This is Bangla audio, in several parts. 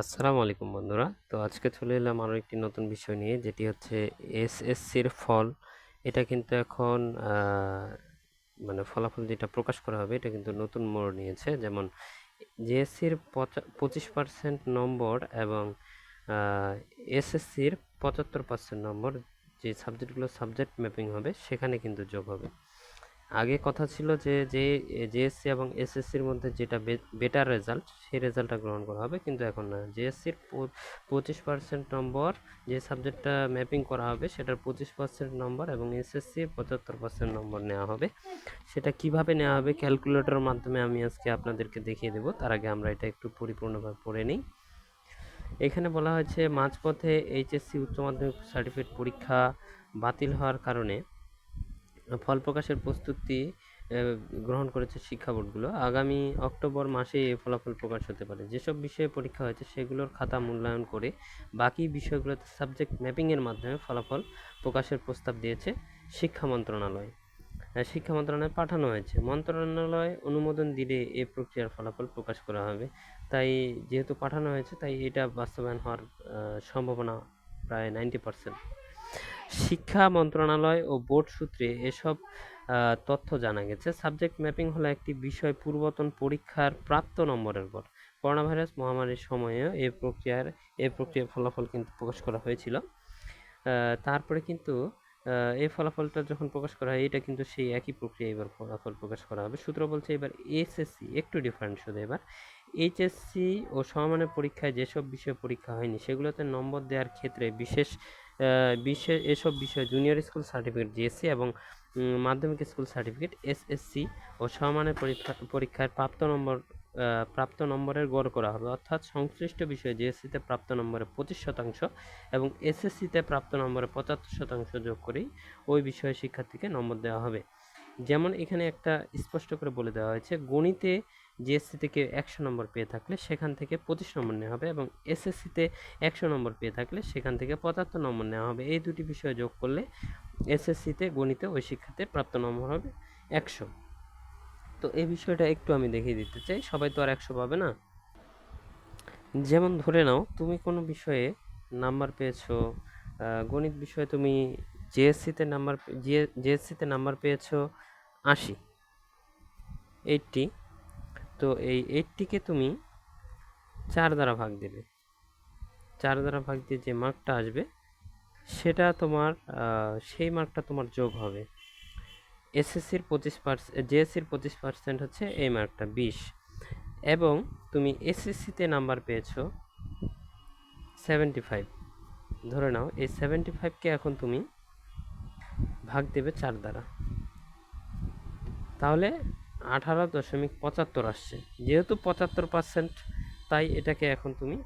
আসসালামু আলাইকুম বন্ধুরা। তো আজকে চলে এলাম আরও একটি নতুন বিষয় নিয়ে, যেটি হচ্ছে এসএসসির ফল। এটা কিন্তু এখন মানে ফলাফল যেটা প্রকাশ করা হবে, এটা কিন্তু নতুন মোড় নিয়েছে। যেমন জেএসসির পঁচিশ পার্সেন্ট নম্বর এবং এসএসসির পঁচাত্তর পার্সেন্ট নম্বর যে সাবজেক্টগুলো সাবজেক্ট ম্যাপিং হবে, সেখানে কিন্তু যোগ হবে। আগে কথা ছিল যে যে জেএসসি এবং এসএসসির মধ্যে যেটা বেটার রেজাল্ট সেই রেজাল্টটা গ্রহণ করা হবে। কিন্তু এখন না। জেএসসির পঁচিশ পার্সেন্ট নম্বর যে সাবজেক্টটা ম্যাপিং করা হবে, সেটার পঁচিশ পার্সেন্ট নম্বর এবং এসএসসির পঁচাত্তর পার্সেন্ট নম্বর নেওয়া হবে। সেটা কীভাবে নেওয়া হবে ক্যালকুলেটরের মাধ্যমে আমি আজকে আপনাদেরকে দেখিয়ে দেবো। তার আগে আমরা এটা একটু পরিপূর্ণভাবে পড়ে নিই। এখানে বলা হয়েছে, মাঝপথে এইচএসসি উচ্চ মাধ্যমিক সার্টিফিকেট পরীক্ষা বাতিল হওয়ার কারণে ফল প্রকাশের প্রস্তুতি গ্রহণ করেছে শিক্ষা বোর্ডগুলো। আগামী অক্টোবর মাসে এই ফলাফল প্রকাশ হতে পারে। যেসব বিষয়ে পরীক্ষা হয়েছে সেগুলোর খাতা মূল্যায়ন করে বাকি বিষয়গুলোতে সাবজেক্ট ম্যাপিংয়ের মাধ্যমে ফলাফল প্রকাশের প্রস্তাব দিয়েছে শিক্ষা মন্ত্রণালয়। শিক্ষা মন্ত্রণালয়ে পাঠানো হয়েছে। মন্ত্রণালয় অনুমোদন দিলে এ প্রক্রিয়ার ফলাফল প্রকাশ করা হবে। তাই যেহেতু পাঠানো হয়েছে, তাই এটা বাস্তবায়ন হওয়ার সম্ভাবনা প্রায় নাইনটি পার্সেন্ট। শিক্ষা মন্ত্রণালয় ও বোর্ড সূত্রে এসব তথ্য জানা গেছে। সাবজেক্ট ম্যাপিং হলো একটি বিষয় পূর্বতন পরীক্ষার প্রাপ্ত নম্বরের পর করোনা ভাইরাস মহামারীর সময়েও এই প্রক্রিয়ার এই প্রক্রিয়ার ফলাফল কিন্তু প্রকাশ করা হয়েছিল। তারপরে কিন্তু এই ফলাফলটা যখন প্রকাশ করা হয়, এটা কিন্তু সেই একই প্রক্রিয়া এবার ফলাফল প্রকাশ করা হবে। সূত্র বলছে এবার এসএসসি, একটু ডিফারেন্ট শুধু এবার। এইচএসসি ও সমমানের পরীক্ষায় যেসব বিষয়ে পরীক্ষা হয়নি, সেগুলোতে নম্বর দেওয়ার ক্ষেত্রে বিশেষ বিশেষ এসব বিষয়ে জুনিয়র স্কুল সার্টিফিকেট জিএসসি এবং মাধ্যমিক স্কুল সার্টিফিকেট এসএসসি ও সমমানের পরীক্ষা পরীক্ষার প্রাপ্ত নম্বর প্রাপ্ত নম্বরের গড় করা হবে। অর্থাৎ সংশ্লিষ্ট বিষয়ে জিএসসিতে প্রাপ্ত নম্বরে পঁচিশ শতাংশ এবং এসএসসিতে প্রাপ্ত নম্বরে পঁচাত্তর শতাংশ যোগ করেই ওই বিষয়ে শিক্ষার্থীকে নম্বর দেওয়া হবে। যেমন এখানে একটা স্পষ্ট করে বলে দেওয়া হয়েছে, গণিতে জিএসসি থেকে একশো নম্বর পেয়ে থাকলে সেখান থেকে পঁচিশ নম্বর নেওয়া হবে এবং এসএসসিতে একশো নম্বর পেয়ে থাকলে সেখান থেকে পঁচাত্তর নম্বর নেওয়া হবে। এই দুটি বিষয় যোগ করলে এসএসসিতে গণিতে ওই শিক্ষাতে প্রাপ্ত নম্বর হবে একশো। তো এই বিষয়টা একটু আমি দেখিয়ে দিতে চাই, সবাই তো আর একশো পাবে না? যেমন ধরে নাও, তুমি কোনো বিষয়ে নাম্বার পেয়েছ গণিত বিষয়ে তুমি জিএসসিতে নাম্বার জিএসসিতে নাম্বার পেয়েছ আশি। এইটটি। তো এই এইটটিকে তুমি চার দ্বারা ভাগ দেবে। চার দ্বারা ভাগ দিয়ে যে মার্কটা আসবে, সেটা তোমার সেই মার্কটা তোমার যোগ হবে। এসএসসির পঁচিশ পার্সেন্ট জেএসসির পঁচিশ পার্সেন্ট হচ্ছে এই মার্কটা, বিশ। এবং তুমি এসএসসিতে নাম্বার পেয়েছ সেভেন্টি ফাইভ। ধরে নাও, এই সেভেন্টি ফাইভকে এখন তুমি ভাগ দেবে চার দ্বারা। তাহলে আঠারো দশমিক পঁচাত্তর আসছে। যেহেতু পঁচাত্তর পার্সেন্ট তাই এটাকে এখন তুমি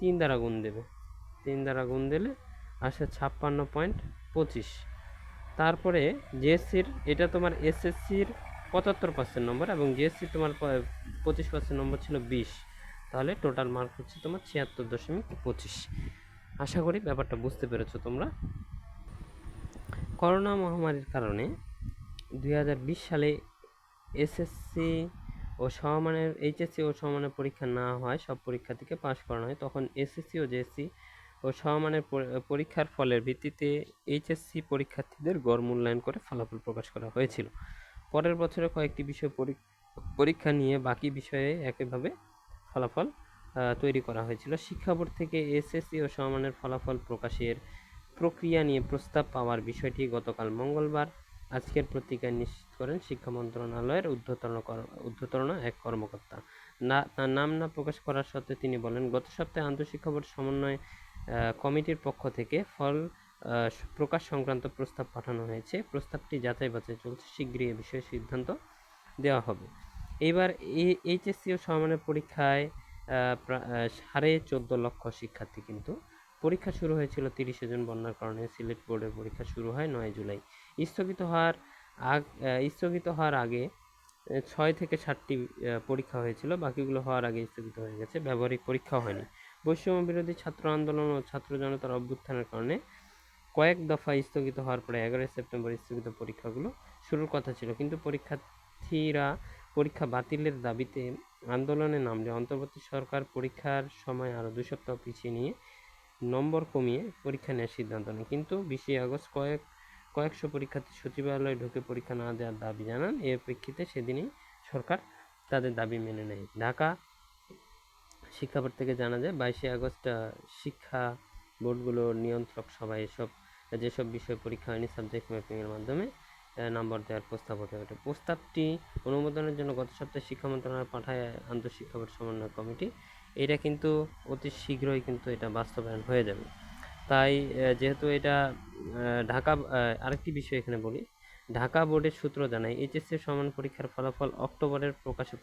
তিন দ্বারা গুণ দেবে। তিন দ্বারা গুণ দিলে আসে ছাপ্পান্ন পয়েন্ট পঁচিশ। তারপরে জিএসসির এটা তোমার এসএসসির পঁচাত্তর পার্সেন্ট নম্বর এবং জিএসসি তোমার পঁচিশ পার্সেন্ট নম্বর ছিল বিশ। তাহলে টোটাল মার্ক হচ্ছে তোমার ছিয়াত্তর দশমিক পঁচিশ। আশা করি ব্যাপারটা বুঝতে পেরেছ তোমরা। করোনা মহামারীর কারণে দু হাজার বিশ সালে এসএসসি ও সমমানের এইচএসসি ও সমমানের পরীক্ষা না হয়, সব পরীক্ষার্থীকে পাশ করানো হয়। তখন এসএসসি ও জেএসসি ও সমমানের পরীক্ষার ফলের ভিত্তিতে এইচএসসি পরীক্ষার্থীদের গড় মূল্যায়ন করে ফলাফল প্রকাশ করা হয়েছিল। পরের বছরে কয়েকটি বিষয় পরীক্ষা নিয়ে বাকি বিষয়ে একইভাবে ফলাফল তৈরি করা হয়েছিল। শিক্ষা বোর্ড থেকে এসএসসি ও সমমানের ফলাফল প্রকাশের প্রক্রিয়া নিয়ে প্রস্তাব পাওয়ার বিষয়টি গতকাল মঙ্গলবার আজকের পত্রিকায় নিশ্চিত করেন শিক্ষা মন্ত্রণালয়ের ঊর্ধ্বতন ঊর্ধ্বতন এক কর্মকর্তা। না, তার নাম না প্রকাশ করার সত্ত্বে তিনি বলেন, গত সপ্তাহে আন্তঃশিক্ষা বোর্ড সমন্বয় কমিটির পক্ষ থেকে ফল প্রকাশ সংক্রান্ত প্রস্তাব পাঠানো হয়েছে। প্রস্তাবটি যাচাই বাছাই চলছে, শীঘ্রই এ বিষয়ে সিদ্ধান্ত দেওয়া হবে। এইবার এইচএসসি ও সমানের পরীক্ষায় সাড়ে চোদ্দ লক্ষ শিক্ষার্থী কিন্তু পরীক্ষা শুরু হয়েছিল তিরিশে জুন বন্যার কারণে। সিলেট বোর্ডের পরীক্ষা শুরু হয় নয় জুলাই। স্থগিত হওয়ার আগ স্থগিত হওয়ার আগে ছয় থেকে সাতটি পরীক্ষা হয়েছিল। বাকিগুলো হওয়ার আগে স্থগিত হয়ে গেছে। ব্যবহারিক পরীক্ষা হয়নি। বৈষম্য বিরোধী ছাত্র আন্দোলন ও ছাত্র জনতার অভ্যুত্থানের কারণে কয়েক দফা স্থগিত হওয়ার পরে এগারোই সেপ্টেম্বর স্থগিত পরীক্ষাগুলো শুরুর কথা ছিল। কিন্তু পরীক্ষার্থীরা পরীক্ষা বাতিলের দাবিতে আন্দোলনে নামলে অন্তর্বর্তী সরকার পরীক্ষার সময় আরও দুই সপ্তাহ পিছিয়ে নিয়ে নম্বর কমিয়ে পরীক্ষা নেওয়ার সিদ্ধান্ত নেয়। কিন্তু বিশে আগস্ট কয়েক, কয়েকশো পরীক্ষার্থী সচিবালয়ে ঢুকে পরীক্ষা না দেওয়ার দাবি জানান। এর প্রেক্ষিতে সেদিনই সরকার তাদের দাবি মেনে নেয়। ঢাকা শিক্ষা বোর্ড থেকে জানা যায়, বাইশে আগস্ট শিক্ষা বোর্ডগুলোর নিয়ন্ত্রক সভায় এসব, যেসব বিষয় পরীক্ষা হয়নি, সাবজেক্ট ম্যাপিংয়ের মাধ্যমে নম্বর দেওয়ার প্রস্তাব ওঠে। ওঠে। প্রস্তাবটি অনুমোদনের জন্য গত সপ্তাহে শিক্ষা মন্ত্রণালয় পাঠায় আন্তঃশিক্ষা বোর্ড সমন্বয় কমিটি। এটা কিন্তু অতি শীঘ্রই কিন্তু এটা বাস্তবায়ন হয়ে যাবে। তাই যেহেতু এটা ঢাকা আরেকটি বিষয় এখানে বলি। ঢাকা বোর্ডের সূত্র জানায়, এইচএসসি সমান পরীক্ষার ফলাফল অক্টোবরের প্রকাশে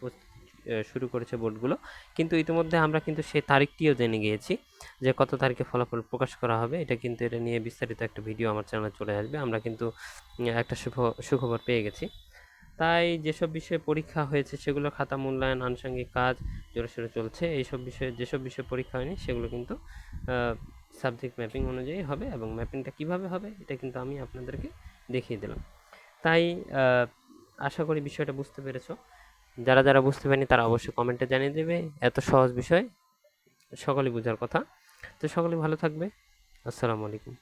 শুরু করেছে বোর্ডগুলো। কিন্তু ইতিমধ্যে আমরা কিন্তু সেই তারিখটিও জেনে গিয়েছি যে কত তারিখে ফলাফল প্রকাশ করা হবে। এটা কিন্তু এটা নিয়ে বিস্তারিত একটা ভিডিও আমার চ্যানেলে চলে আসবে। আমরা কিন্তু একটা সুখ সুখবর পেয়ে গেছি। তাই যেসব বিষয়ে পরীক্ষা হয়েছে সেগুলো খাতা মূল্যায়ন, আনুষঙ্গিক কাজ জোরে সোরে চলছে, এইসব বিষয়ে, যেসব বিষয়ে পরীক্ষা হয়নি সেগুলো কিন্তু সাবজেক্ট ম্যাপিং অনুযায়ী হবে এবং ম্যাপিংটা কীভাবে হবে এটা কিন্তু আমি আপনাদেরকে দেখিয়ে দিলাম। তাই আশা করি বিষয়টা বুঝতে পেরেছ। যারা যারা বুঝতে পারেনি তারা অবশ্যই কমেন্টে জানিয়ে দেবে। এত সহজ বিষয়, সকলেই বোঝার কথা। তো সকলেই ভালো থাকবে। আসসালামু আলাইকুম।